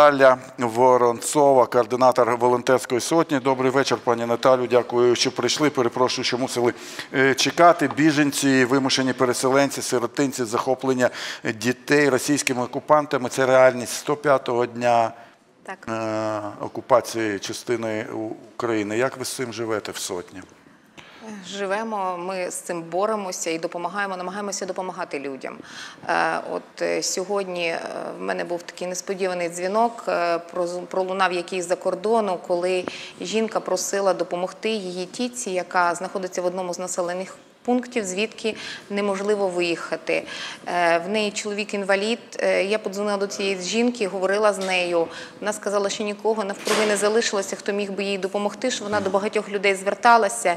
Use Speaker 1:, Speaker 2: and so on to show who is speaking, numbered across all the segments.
Speaker 1: Наталя Воронцова, координатор волонтерської сотні. Добрий вечір, пані Наталю. Дякую, що прийшли. Перепрошую, що мусили е, чекати. Біженці, вимушені переселенці, сиротинці, захоплення дітей російськими окупантами. Це реальність 105-го дня
Speaker 2: Так.
Speaker 1: е, окупації частини України. Як ви з цим живете в сотні?
Speaker 2: Живемо, ми з цим боремося і допомагаємо, намагаємося допомагати людям. Е, От е, сьогодні е, в мене був такий несподіваний дзвінок, пролунав якийсь за кордону, коли жінка просила допомогти її тітці, яка знаходиться в одному з населених пунктів, звідки неможливо виїхати. Е, В неї чоловік інвалід. Е, Я подзвонила до цієї жінки, говорила з нею. Вона сказала, що нікого навкруги не залишилося, хто міг би їй допомогти. Що вона до багатьох людей зверталася,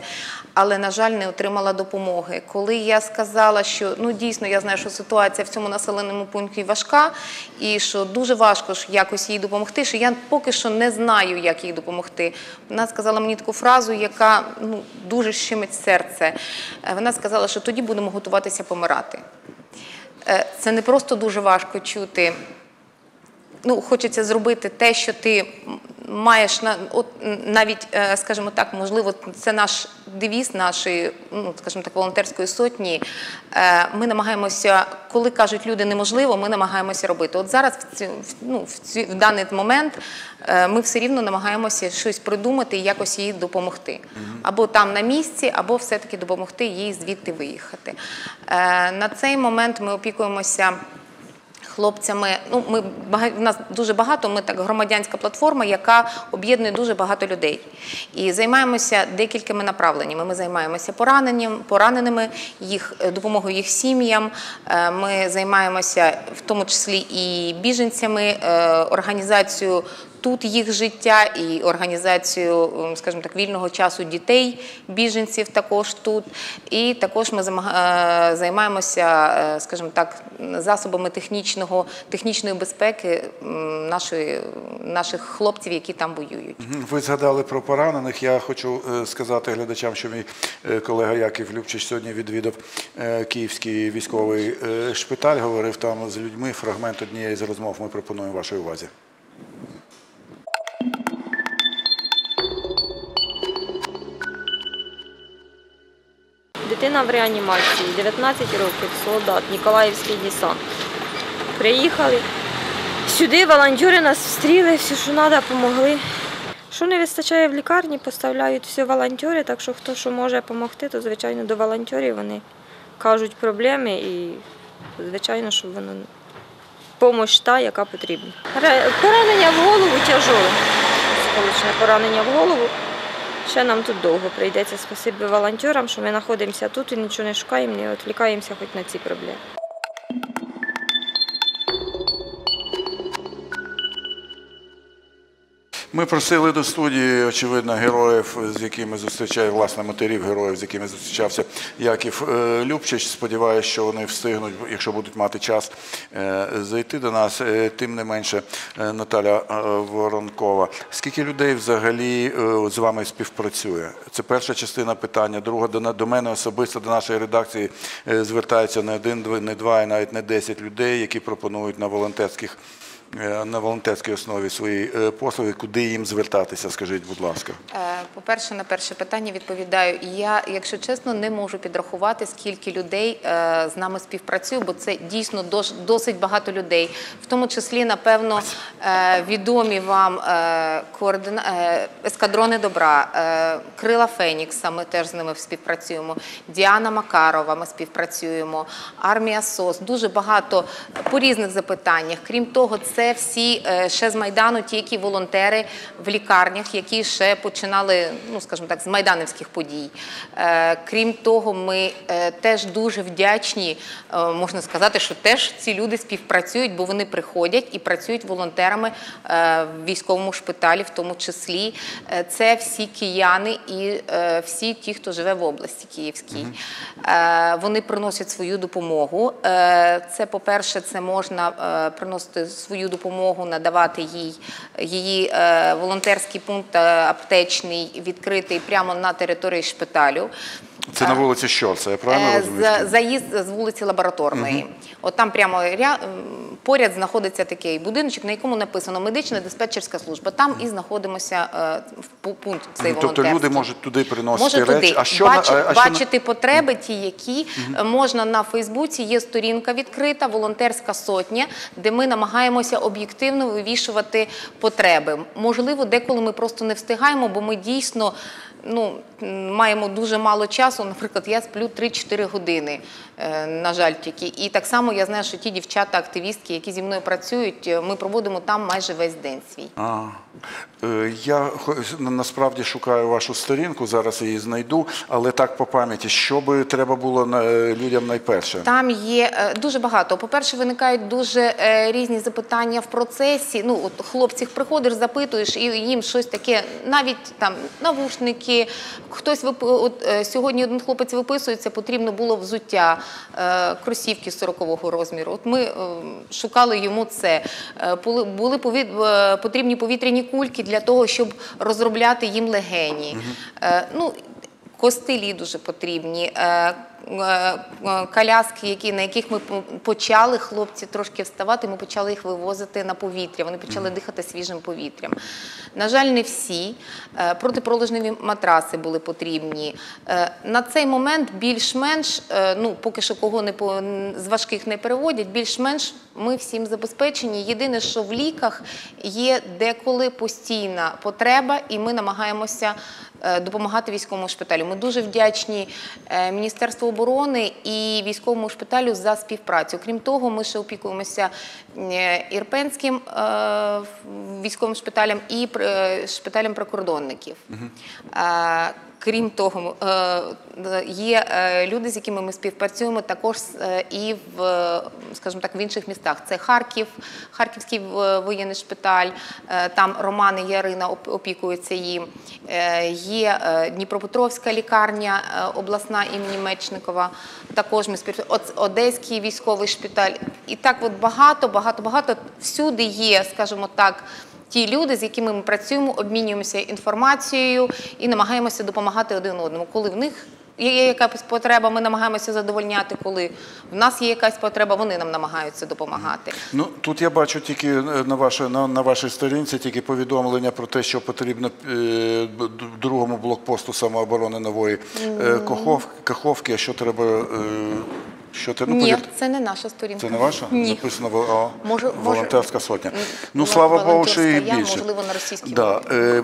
Speaker 2: але на жаль, не отримала допомоги. Коли я сказала, що ну дійсно я знаю, що ситуація в цьому населеному пункті важка, і що дуже важко ж якось їй допомогти. Що я поки що не знаю, як їй допомогти. Вона сказала мені таку фразу, яка ну дуже щемить серце. Е, Вона сказала, що тоді будемо готуватися помирати. Е, Це не просто дуже важко чути. Ну, хочеться зробити те, що ти маєш на от навіть, е, скажімо так, можливо, це наш девіз нашої, ну скажімо так, волонтерської сотні. Е, Ми намагаємося, коли кажуть люди неможливо, ми намагаємося робити. От зараз в ці, в- ну, в, ці, в даний момент е, ми все рівно намагаємося щось придумати і якось їй допомогти. Або там на місці, або все-таки допомогти їй звідти виїхати. На цей момент ми опікуємося хлопцями. Ну, ми в нас дуже багато. Ми так громадянська платформа, яка об'єднує дуже багато людей. І займаємося декількома направленнями. Ми займаємося пораненням, пораненими, їх е, допомогою їх сім'ям. Е, Ми займаємося в тому числі і біженцями, е, організацією. Тут їх життя і організацію, м, скажімо так, вільного часу дітей, біженців також тут. І також ми е, займаємося, е, скажімо так, засобами технічного, технічної безпеки нашої, наших хлопців, які там воюють.
Speaker 1: Ви згадали про поранених. Я хочу е, сказати глядачам, що мій колега Яків Любчич сьогодні відвідав Київський військовий шпиталь, говорив там з людьми. Фрагмент однієї з розмов ми пропонуємо вашій увазі.
Speaker 3: Дитина в реанімації, 19 років, солдат, Ніколаївський десант. Приїхали. Сюди волонтери нас встріли, все, що треба, допомогли. Що не вистачає в лікарні, поставляють все волонтери, так що хто що може допомогти, то звичайно до волонтерів вони кажуть проблеми і звичайно, що воно допомога та, яка потрібна. Поранення в голову тяжоле. Поранення в голову. Ще нам тут довго прийдеться. Спасибі волонтерам, що ми знаходимося тут і нічого не шукаємо, не відвлікаємося хоч на ці проблеми.
Speaker 1: Ми просили до студії, очевидно, героїв, з якими зустрічає власне матерів героїв, з якими зустрічався Яків е, Любчич. Сподіваюся, що вони встигнуть, якщо будуть мати час, е, зайти до нас. Е, Тим не менше, Наталя Воронкова. Скільки людей взагалі з вами співпрацює? Це перша частина питання. Друга до мене особисто до нашої редакції звертається не один, не два, і навіть не десять людей, які пропонують на волонтерських на волонтерській основі свої е, послуги, куди їм звертатися, скажіть, будь ласка.
Speaker 2: Е, По-перше, на перше питання відповідаю. Я, якщо чесно, не можу підрахувати, скільки людей е, з нами співпрацює, бо це дійсно досить багато людей. В тому числі, напевно, е, відомі вам е, е, ескадрони добра, е, Крила Фенікса. Ми теж з ними співпрацюємо. Діана Макарова. Ми співпрацюємо. Армія СОС. Дуже багато по різних запитаннях. Крім того, це всі е, ще з майдану, ті, які волонтери в лікарнях, які ще починали, ну скажімо так, з майданівських подій. Е, Крім того, ми е, теж дуже вдячні. Можна сказати, що теж ці люди співпрацюють, бо вони приходять і працюють волонтерами в військовому шпиталі, в тому числі. Це всі кияни і всі ті, хто живе в області Київській. Вони приносять свою допомогу. Це, по-перше, це можна приносити свою допомогу, надавати їй її е, волонтерський пункт е, аптечний відкритий прямо на території шпиталю.
Speaker 1: Це на вулиці що? Це я правильно
Speaker 2: Е,
Speaker 1: розумію?
Speaker 2: Заїзд з вулиці Лабораторної. От там прямо ря- поряд знаходиться такий будиночок, на якому написано медична диспетчерська служба. Там і знаходимося е, в пункт цей
Speaker 1: Тобто люди можуть туди приносити
Speaker 2: Може
Speaker 1: речі.
Speaker 2: туди
Speaker 1: А що на-
Speaker 2: бачити,
Speaker 1: а- а що на-
Speaker 2: потреби, ті, які е, можна на Фейсбуці. Є сторінка відкрита, волонтерська сотня, де ми намагаємося об'єктивно вивішувати потреби. Можливо, деколи ми просто не встигаємо, бо ми дійсно. Ну, маємо дуже мало часу. Наприклад, я сплю 3-4 години, е, на жаль, тільки. І так само я знаю, що ті дівчата-активістки, які зі мною працюють, е, ми проводимо там майже весь день свій.
Speaker 1: А, я насправді шукаю вашу сторінку, зараз її знайду, але так по пам'яті, що би треба було людям найперше?
Speaker 2: Там є е, дуже багато. По-перше, виникають дуже е, різні запитання в процесі. Ну, от хлопців приходиш, запитуєш, і їм щось таке, навіть там навушники. Хтось вип... от, е, сьогодні один хлопець виписується, потрібно було взуття, е, кросівки 40-го розміру. От ми е, шукали йому це. Е, були були пові- е, потрібні повітряні кульки для того, щоб розробляти їм легені. Е, ну, Костилі дуже потрібні. е, е, Коляски, які, на яких ми почали хлопці трошки вставати, ми почали їх вивозити на повітря. Вони почали дихати свіжим повітрям. На жаль, не всі. Протипролежневі матраси були потрібні. На цей момент більш-менш, ну поки що кого не з важких не переводять, більш-менш ми всім забезпечені. Єдине, що в ліках є деколи постійна потреба, і ми намагаємося е, допомагати військовому шпиталю. Ми дуже вдячні е, Міністерству оборони і військовому шпиталю за співпрацю. Крім того, ми ще опікуємося е, Ірпенським військовим шпиталем і шпиталем прикордонників. Е, Крім того, е, є е, люди, з якими ми співпрацюємо також е, і в, е, скажімо так, в інших містах. Це Харків, Харківський е, воєнний шпиталь, е, там Роман і Ярина опікуються їм. Е, Є е, Дніпропетровська лікарня е, обласна імені Мечникова. Також ми співпрацюємо. Одеський військовий шпиталь. І так от багато, багато, багато всюди є, скажімо так ті люди, з якими ми працюємо, обмінюємося інформацією і намагаємося допомагати один одному. Коли в них є якась потреба, ми намагаємося задовольняти. Коли в нас є якась потреба, вони нам намагаються допомагати.
Speaker 1: Ну тут я бачу тільки е, на вашій на, на вашій сторінці тільки повідомлення про те, що потрібно е, другому блокпосту самооборони нової е, Каховки. А що треба? Е, що ти ну
Speaker 2: Ні, це не наша сторінка.
Speaker 1: Це не ваша?
Speaker 2: Ні.
Speaker 1: Написано о,
Speaker 2: Може-
Speaker 1: волонтерська сотня. Ну слава Богу, що їх
Speaker 2: більше. я, можливо, на російській
Speaker 1: да.
Speaker 2: мові.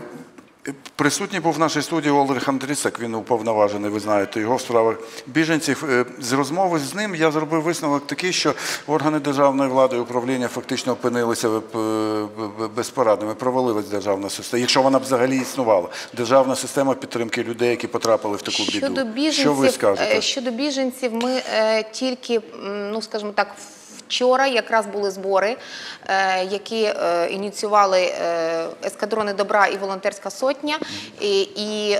Speaker 1: Е, Присутній був в нашій студії Олег Андрісак, він уповноважений, ви знаєте, його в справах біженців. Е, З розмови з ним я зробив висновок такий, що органи державної влади і управління фактично опинилися б- безпорадними, провалилась державна система, якщо вона взагалі існувала. Державна система підтримки людей, які потрапили в таку біду.
Speaker 2: Щодо біженців,
Speaker 1: що ви скажете?
Speaker 2: е, щодо біженців, ми е, тільки, ну скажімо так, вчора якраз були збори, е, які е, ініціювали е, ескадрони добра і волонтерська сотня. І, і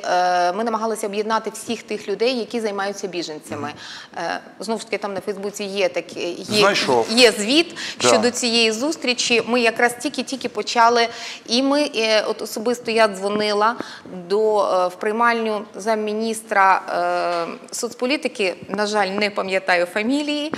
Speaker 2: ми намагалися об'єднати всіх тих людей, які займаються біженцями. Знову ж таки, там на Фейсбуці є такі є, є звіт
Speaker 1: Да.
Speaker 2: щодо цієї зустрічі. Ми якраз тільки-тільки почали, і ми от особисто я дзвонила до в приймальню замміністра соцполітики. На жаль, не пам'ятаю фамілії.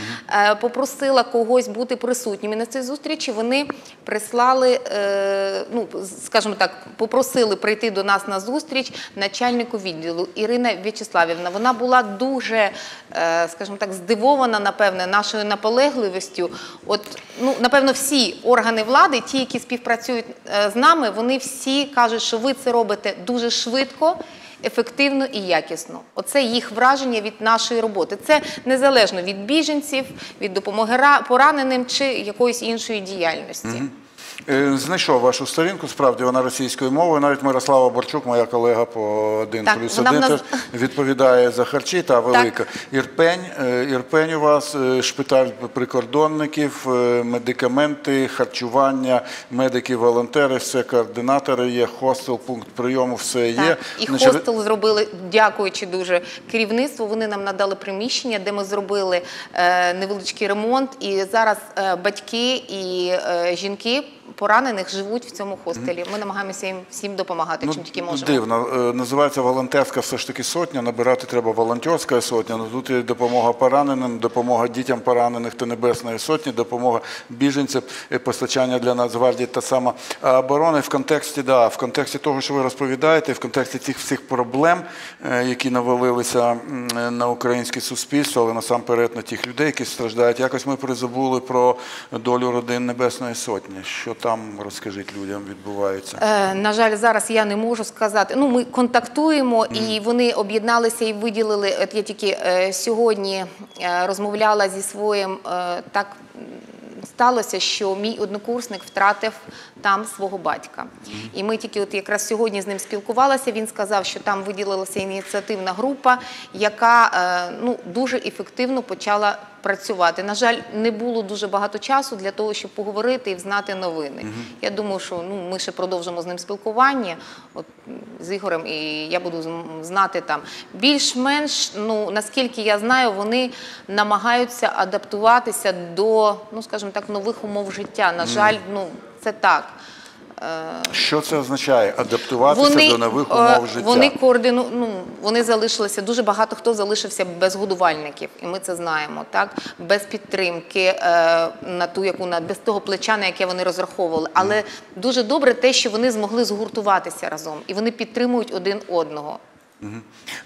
Speaker 2: Попросила когось бути присутнім. І на цій зустрічі вони прислали, е, ну скажімо так, попросили прийти до нас на зустріч начальнику відділу Ірина В'ячеславівна. Вона була дуже, е, скажімо так, здивована, напевне, нашою наполегливістю. От, ну, напевно, всі органи влади, ті, які співпрацюють е, з нами, вони всі кажуть, що ви це робите дуже швидко. Ефективно і якісно. Оце їх враження від нашої роботи. Це незалежно від біженців, від допомоги ра- пораненим чи якоїсь іншої діяльності.
Speaker 1: Е, Знайшов вашу сторінку, справді вона російською мовою. Навіть Мирослава Борчук, моя колега по 1
Speaker 2: Так,
Speaker 1: плюс 1,
Speaker 2: нас-
Speaker 1: відповідає за харчі та велика. Ірпень, е, Ірпень у вас, е, шпиталь прикордонників, медикаменти, харчування, медики, волонтери, все координатори є, хостел, пункт прийому, все є.
Speaker 2: Так, і
Speaker 1: Значить,
Speaker 2: хостел зробили, дякуючи дуже керівництву. Вони нам надали приміщення, де ми зробили невеличкий ремонт. І зараз батьки і жінки поранених живуть в цьому хостелі. Ми намагаємося їм всім допомагати, чим тільки можемо.
Speaker 1: Ну, Дивно, Е, називається волонтерська все ж таки сотня. Набирати треба волонтерська сотня. Ну тут є допомога пораненим, допомога дітям поранених та небесної сотні, допомога біженцям, е, постачання для Нацгвардії та сама оборони в контексті, да, в контексті того, що ви розповідаєте, в контексті цих всіх проблем, е, які навалилися е, на українське суспільство, але насамперед на тих людей, які страждають. Якось ми призабули про долю родин Небесної Сотні. Що там розкажіть людям відбувається?
Speaker 2: Е, На жаль, зараз я не можу сказати. Ну, ми контактуємо, і вони об'єдналися і виділили. От я тільки е, сьогодні е, розмовляла зі своїм е, так. Сталося, що мій однокурсник втратив там свого батька. І ми тільки от якраз сьогодні з ним спілкувалися. Він сказав, що там виділилася ініціативна група, яка е, ну, дуже ефективно почала працювати. На жаль, не було дуже багато часу для того, щоб поговорити і знати новини. Я думаю, що ну, ми ще продовжимо з ним спілкування от, з Ігорем, і я буду знати там. Більш-менш, ну, наскільки я знаю, вони намагаються адаптуватися до, ну, скажімо так, нових умов життя. На жаль, ну, це так.
Speaker 1: Що це означає? Адаптуватися до нових
Speaker 2: е,
Speaker 1: умов життя.
Speaker 2: Вони координу, ну, вони залишилися. Дуже багато хто залишився без годувальників, і ми це знаємо. Так без підтримки е, на ту, яку на без того плеча, на яке вони розраховували. Але дуже добре те, що вони змогли згуртуватися разом, і вони підтримують один одного.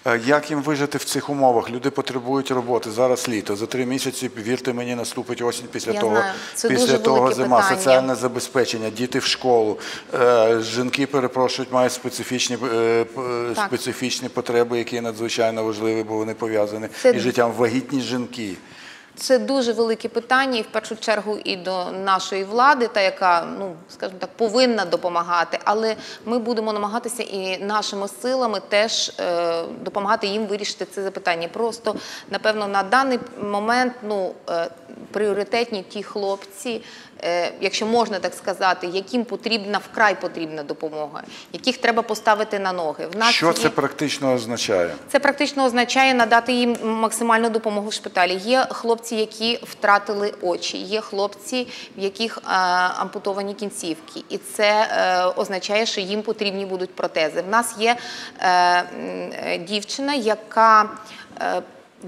Speaker 1: Е, Як їм вижити в цих умовах? Люди потребують роботи. Зараз літо. За три місяці, вірте мені, наступить осінь після
Speaker 2: Я
Speaker 1: того.
Speaker 2: знаю. Це
Speaker 1: після
Speaker 2: дуже
Speaker 1: того
Speaker 2: велике
Speaker 1: зима,
Speaker 2: питання.
Speaker 1: соціальне забезпечення, діти в школу. Е, Жінки перепрошують, мають специфічні, е, п- е,
Speaker 2: Так.
Speaker 1: специфічні потреби, які надзвичайно важливі, бо вони пов'язані
Speaker 2: Це-
Speaker 1: із життям вагітні жінки.
Speaker 2: Це дуже велике питання, і в першу чергу і до нашої влади, та яка, ну скажімо так, повинна допомагати. Але ми будемо намагатися і нашими силами теж е, допомагати їм вирішити це запитання. Просто напевно на даний момент ну е, пріоритетні ті хлопці, якщо можна так сказати, яким потрібна вкрай потрібна допомога, яких треба поставити на ноги. В нас
Speaker 1: Що це
Speaker 2: є-
Speaker 1: практично означає?
Speaker 2: це практично означає надати їм максимальну допомогу в шпиталі. Є хлопці, які втратили очі, є хлопці, в яких е, ампутовані кінцівки, і це е, означає, що їм потрібні будуть протези. В нас є е, е, дівчина, яка е,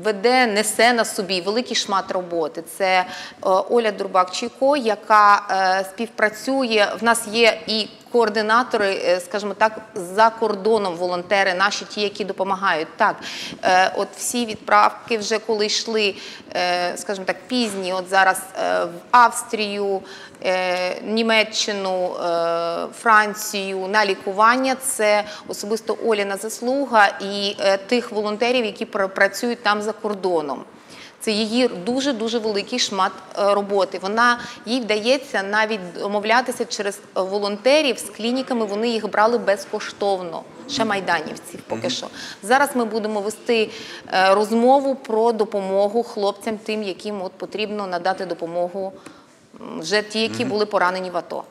Speaker 2: Веде, несе на собі великий шмат роботи. Це е, Оля Дурбак-Чайко, яка е, співпрацює. В нас є і координатори, е, скажімо так, за кордоном волонтери, наші ті, які допомагають. Так, е, от всі відправки вже коли йшли, е, скажімо так, пізні, от зараз в Австрію, Німеччину, Францію на лікування. Це особисто Оліна заслуга і тих волонтерів, які пр- працюють там за кордоном. Це її дуже дуже великий шмат е, роботи. Вона їй вдається навіть домовлятися через е, волонтерів з клініками. Вони їх брали безкоштовно. Ще майданівців поки що. Зараз ми будемо вести е, розмову про допомогу хлопцям, тим, яким от потрібно надати допомогу вже ті, які були поранені в АТО.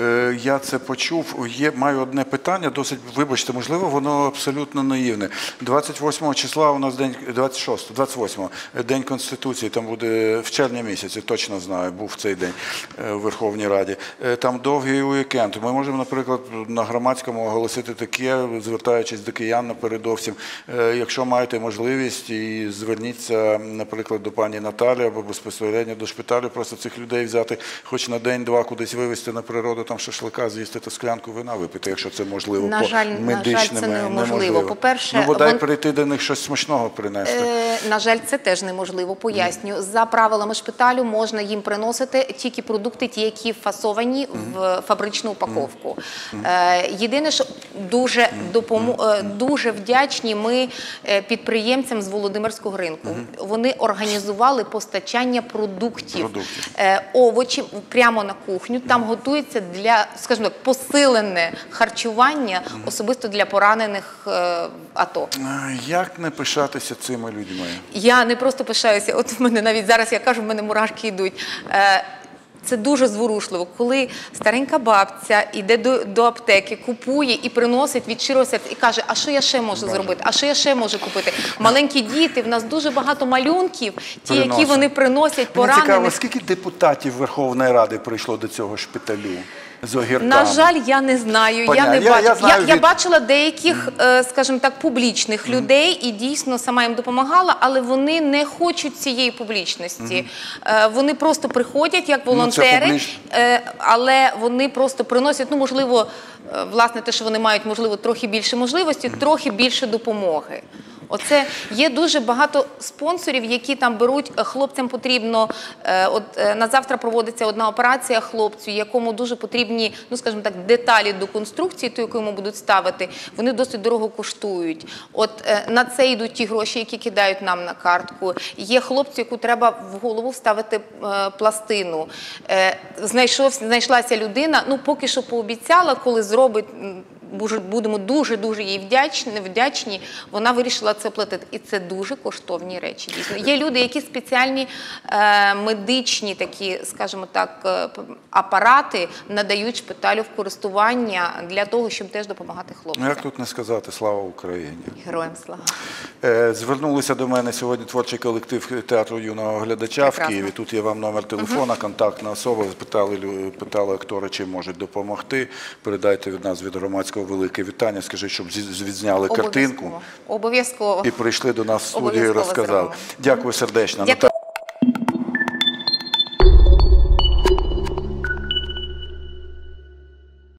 Speaker 1: Е, Я це почув. Є, маю одне питання, досить, вибачте, можливо, воно абсолютно наївне. 28 числа у нас день, 26, 28, День Конституції, там буде в червні місяці, точно знаю, був цей день е, в Верховній Раді. Е, Там довгий уікенд. Ми можемо, наприклад, на громадському оголосити таке, звертаючись до киян напередовсім. Е, Якщо маєте можливість, і зверніться, наприклад, до пані Наталі або безпосередньо до шпиталю, просто цих людей взяти хоч на день-два кудись вивезти на природу, там шашлика з'їсти та склянку вина випити, якщо це можливо.
Speaker 2: На
Speaker 1: по
Speaker 2: жаль, на жаль, це неможливо. По-перше,
Speaker 1: ну бодай
Speaker 2: вон-
Speaker 1: прийти до них щось смачного принести.
Speaker 2: Е, на жаль, це теж неможливо. Поясню. За правилами шпиталю можна їм приносити тільки продукти, ті, які фасовані в фабричну упаковку. Е, єдине, що дуже допому... е, дуже вдячні ми е, підприємцям з Володимирського ринку. Вони організували постачання продуктів,
Speaker 1: Продуктів.
Speaker 2: Е, овочі прямо на кухню. Там готується для, скажімо так, посилене харчування особисто для поранених е, АТО.
Speaker 1: Як не пишатися цими людьми?
Speaker 2: Я не просто пишаюся. От в мене навіть зараз я кажу, в мене мурашки йдуть. Е, Це дуже зворушливо, коли старенька бабця йде до, до аптеки, купує і приносить від щирого серця і каже: А що я ще можу зробити? А що я ще можу купити? Маленькі діти, в нас дуже багато малюнків, ті, які вони приносять
Speaker 1: Мені цікаво, скільки депутатів Верховної Ради прийшло до цього шпиталю з огірками?
Speaker 2: На жаль, я не знаю.
Speaker 1: Понятно.
Speaker 2: Я не
Speaker 1: Я-
Speaker 2: бачу.
Speaker 1: я
Speaker 2: Я,
Speaker 1: знаю
Speaker 2: я,
Speaker 1: від-
Speaker 2: бачила деяких, е, скажімо так, публічних людей, і дійсно сама їм допомагала, але вони не хочуть цієї публічності. Е, Вони просто приходять як
Speaker 1: Ну,
Speaker 2: волонтери, е, але вони просто приносять, ну можливо, власне, те, що вони мають, можливо, трохи більше можливості, трохи більше допомоги. Оце є дуже багато спонсорів, які там беруть. е, Хлопцям потрібно е, от е, на завтра проводиться одна операція хлопцю, якому дуже потрібні, ну скажімо так, деталі до конструкції, ту, яку йому будуть ставити. Вони досить дорого коштують. От на це йдуть ті гроші, які кидають нам на картку. Є хлопцю, яку треба в голову вставити пластину. Знайшов, знайшлася людина. Ну поки що пообіцяла, коли зробить. Будемо дуже дуже їй вдячні, вдячні. Вона вирішила це платити, і це дуже коштовні речі. Дійсно, є люди, які спеціальні е, медичні такі, скажімо так, е, апарати надають шпиталю в користування для того, щоб теж допомагати
Speaker 1: Ну,
Speaker 2: хлопцям.
Speaker 1: Як тут не сказати слава Україні?
Speaker 2: Героям слава.
Speaker 1: Е, Звернулися до мене сьогодні творчий колектив театру юного глядача
Speaker 2: Прекрасно.
Speaker 1: в Києві. Тут є вам номер телефона, контактна особа. Питали, питали актори, чи можуть допомогти. Передайте від нас від громадського велике вітання. Скажи, щоб відзняли картинку
Speaker 2: Обов'язково. Обов'язково.
Speaker 1: і прийшли до нас в студію і розказали.
Speaker 2: зробимо.
Speaker 1: Дякую сердечно.
Speaker 2: Дякую.